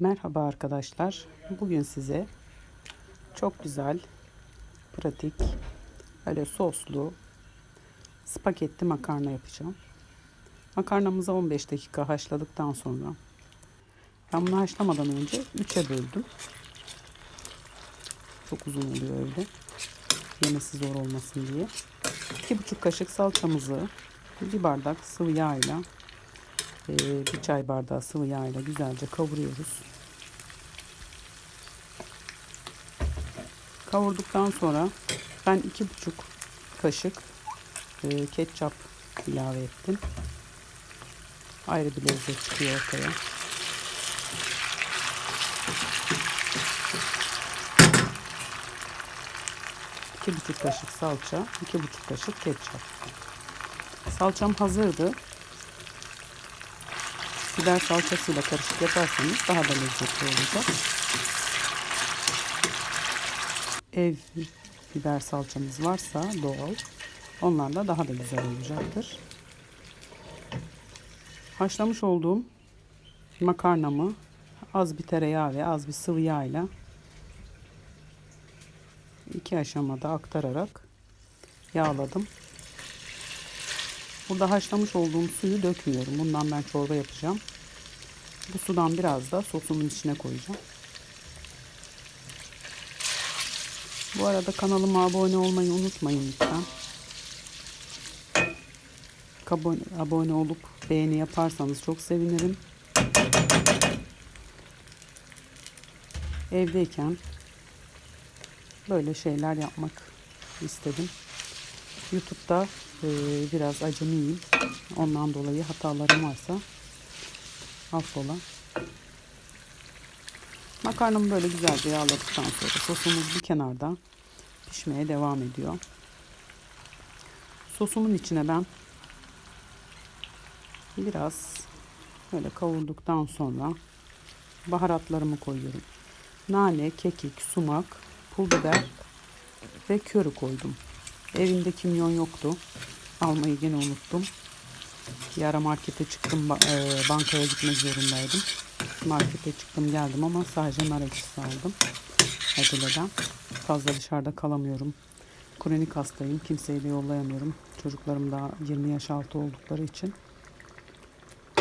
Merhaba arkadaşlar. Bugün size çok güzel, pratik, böyle soslu spagetti makarna yapacağım. Makarnamızı 15 dakika haşladıktan sonra ben bunu haşlamadan önce 3'e böldüm. Çok uzun oluyor öyle. Yemesi zor olmasın diye. 2,5 kaşık salçamızı bir bardak sıvı yağ ile ee, bir çay bardağı sıvı yağ ile güzelce kavuruyoruz. Kavurduktan sonra ben iki buçuk kaşık e, ketçap ilave ettim. Ayrı bir lezzet çıkıyor ortaya. İki buçuk kaşık salça, iki buçuk kaşık ketçap. Salçam hazırdı. Biber salçasıyla karışık yaparsanız daha da lezzetli olacak. Ev biber salçamız varsa doğal. Onlarla daha da güzel olacaktır. Haşlamış olduğum makarnamı az bir tereyağı ve az bir sıvı yağ ile iki aşamada aktararak yağladım. Burada haşlamış olduğum suyu dökmüyorum. Bundan ben çorba yapacağım. Bu sudan biraz da sosumun içine koyacağım. Bu arada kanalıma abone olmayı unutmayın lütfen. Abone, abone olup beğeni yaparsanız çok sevinirim. Evdeyken böyle şeyler yapmak istedim. YouTube'da e, biraz acemiyim. Ondan dolayı hatalarım varsa affola. Makarnamı böyle güzelce yağladıktan sonra sosumuz bir kenarda pişmeye devam ediyor. Sosumun içine ben biraz böyle kavurduktan sonra baharatlarımı koyuyorum. Nane, kekik, sumak, pul biber ve körü koydum. Evinde kimyon yoktu. Almayı gene unuttum. Bir ara markete çıktım, e, bankaya gitmek zorundaydım. Markete çıktım geldim ama sadece nar ekşisi aldım. Aceleden. Fazla dışarıda kalamıyorum. Kronik hastayım. Kimseyi de yollayamıyorum. Çocuklarım daha 20 yaş altı oldukları için.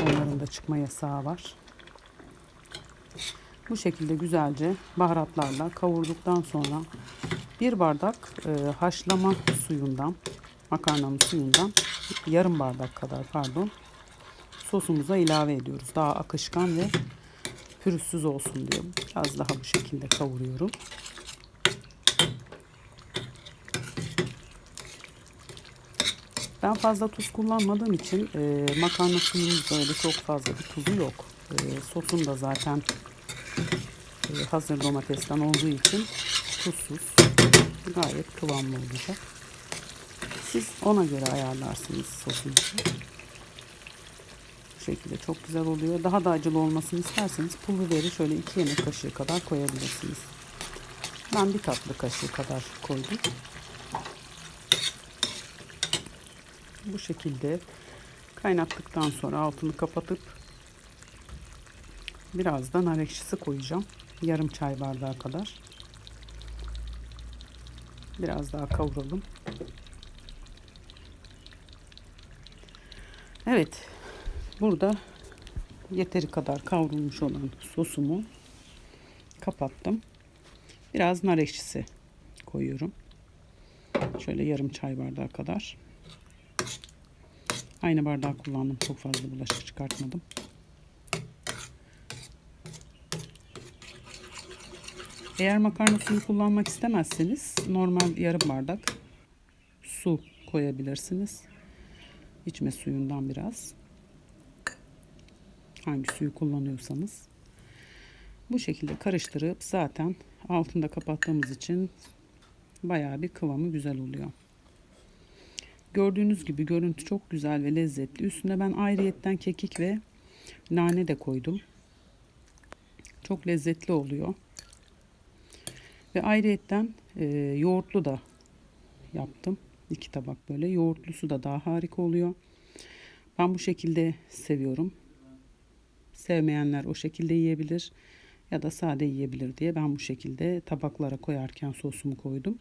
Onların da çıkma yasağı var. Bu şekilde güzelce baharatlarla kavurduktan sonra bir bardak e, haşlama suyundan, makarnanın suyundan yarım bardak kadar pardon sosumuza ilave ediyoruz. Daha akışkan ve pürüzsüz olsun diye biraz daha bu şekilde kavuruyorum. Ben fazla tuz kullanmadığım için e, makarna suyumuz böyle çok fazla bir tuzu yok. E, sosun da zaten e, hazır domatesten olduğu için tuzsuz gayet kıvamlı olacak. Siz ona göre ayarlarsınız sosunuzu. Bu şekilde çok güzel oluyor. Daha da acılı olmasını isterseniz pul biberi şöyle 2 yemek kaşığı kadar koyabilirsiniz. Ben bir tatlı kaşığı kadar koydum. Bu şekilde kaynattıktan sonra altını kapatıp biraz da nar ekşisi koyacağım. Yarım çay bardağı kadar. Biraz daha kavuralım. Evet. Burada yeteri kadar kavrulmuş olan sosumu kapattım. Biraz nar ekşisi koyuyorum. Şöyle yarım çay bardağı kadar. Aynı bardağı kullandım. Çok fazla bulaşık çıkartmadım. Eğer makarna suyu kullanmak istemezseniz normal yarım bardak su koyabilirsiniz. İçme suyundan biraz. Hangi suyu kullanıyorsanız. Bu şekilde karıştırıp zaten altında kapattığımız için bayağı bir kıvamı güzel oluyor. Gördüğünüz gibi görüntü çok güzel ve lezzetli. Üstüne ben ayrıyetten kekik ve nane de koydum. Çok lezzetli oluyor. Ve ayrıyetten e, yoğurtlu da yaptım. İki tabak böyle. Yoğurtlusu da daha harika oluyor. Ben bu şekilde seviyorum. Sevmeyenler o şekilde yiyebilir. ya da sade yiyebilir diye ben bu şekilde tabaklara koyarken sosumu koydum.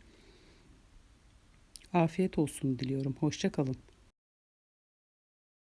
Afiyet olsun diliyorum. Hoşça kalın.